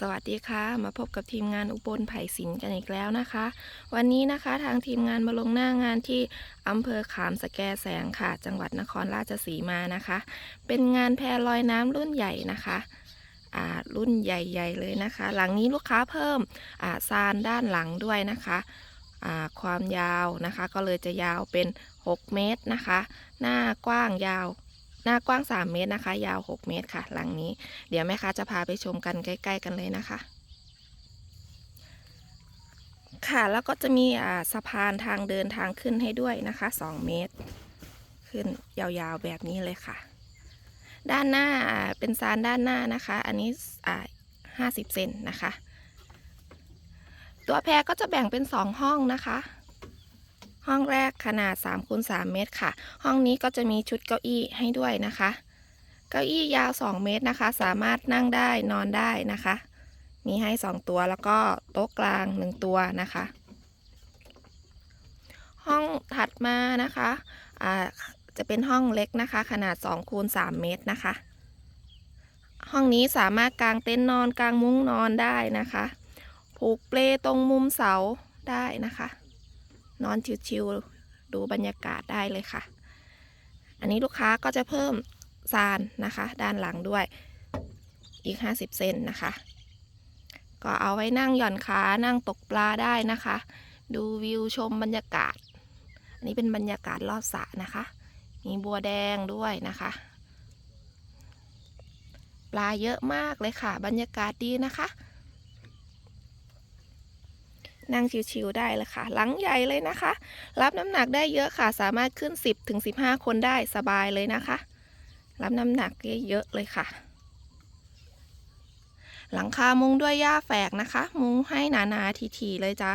สวัสดีค่ะ มาพบกับทีมงานอุบลไผ่สินกันอีกแล้วนะคะ วันนี้นะคะทางทีมงานมาลงหน้างานที่อำเภอขามสแกแสงค่ะ จังหวัดนครราชสีมานะคะ เป็นงานแพลอยน้ำรุ่นใหญ่นะคะรุ่นใหญ่ๆเลยนะคะ หลังนี้ลูกค้าเพิ่มซานด้านหลังด้วยนะคะความยาวนะคะ ก็เลยจะยาวเป็น 6 เมตรนะคะ หน้ากว้างยาว หน้ากว้าง 3 เมตรนะคะ ยาว 6 เมตรค่ะ หลังนี้ เดี๋ยวแม่ค้าจะพาไปชมกันใกล้ ๆ กันเลยนะคะ ค่ะแล้วก็จะมีอ่าสะพานทางเดินทางขึ้นให้ด้วยนะคะ 2 เมตร ขึ้นยาวๆแบบนี้เลยค่ะ ด้านหน้าเป็นซานด้านหน้านะคะ อันนี้อ่าห้าสิบเซนนะคะ ตัวแพรก็จะแบ่งเป็น 2 ห้องนะคะ ห้องแรกขนาด3คูณ3เมตรค่ะ ห้องนี้ก็จะมีชุดเก้าอี้ให้ด้วยนะคะ เก้าอี้ยาว 2 เมตรนะคะ สามารถนั่งได้นอนได้นะคะ มีให้ 2 ตัวแล้วก็โต๊ะกลาง 1 ตัวนะคะ ห้องถัดมานะคะจะเป็นห้องเล็กนะคะ ขนาด2คูณ3เมตรนะคะ ห้องนี้สามารถกางเต็นท์นอนกางมุ้งนอนได้นะคะ ผูกเปลตรงมุมเสาได้นะคะ นอนชิวๆดูบรรยากาศได้เลยค่ะ อันนี้ลูกค้าก็จะเพิ่มซานนะคะ ด้านหลังด้วยอีก 50 เซนนะคะ ก็เอาไว้นั่งหย่อนขานั่งตกปลาได้นะคะ ดูวิวชมบรรยากาศ อันนี้เป็นบรรยากาศรอบสระนะคะ มีบัวแดงด้วยนะคะ ปลาเยอะมากเลยค่ะ บรรยากาศดีนะคะ นั่งชิวๆได้เลยค่ะ หลังใหญ่เลยนะคะ รับน้ำหนักได้เยอะค่ะ สามารถขึ้น 10ถึง15 คนได้สบายเลยนะคะ รับน้ำหนักได้เยอะเลยค่ะ หลังคามุงด้วยหญ้าแฝกนะคะ มุงให้หนาๆทีๆเลยจ้า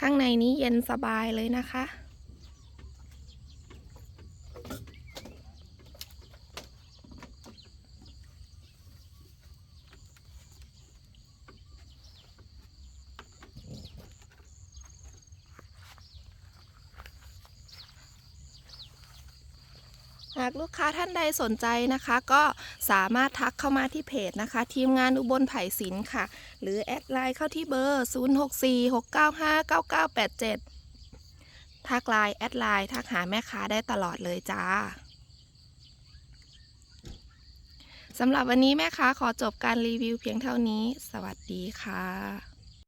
ข้างในนี้เย็นสบายเลยนะคะากลูกค้าท่านใดสนใจนะคะ ก็สามารถทักเข้ามาที่เพจนะคะ ทีมงานอุบลไผ่สินค่ะ หรือแอดไลน์เข้าที่เบอร์ 0646959987 ทักไลน์แอดไลน์ทักหาแม่ค้าได้ตลอดเลยจ้าสำหรับวันนี้แม่ค้าขอจบการรีวิวเพียงเท่านี้ สวัสดีค่ะ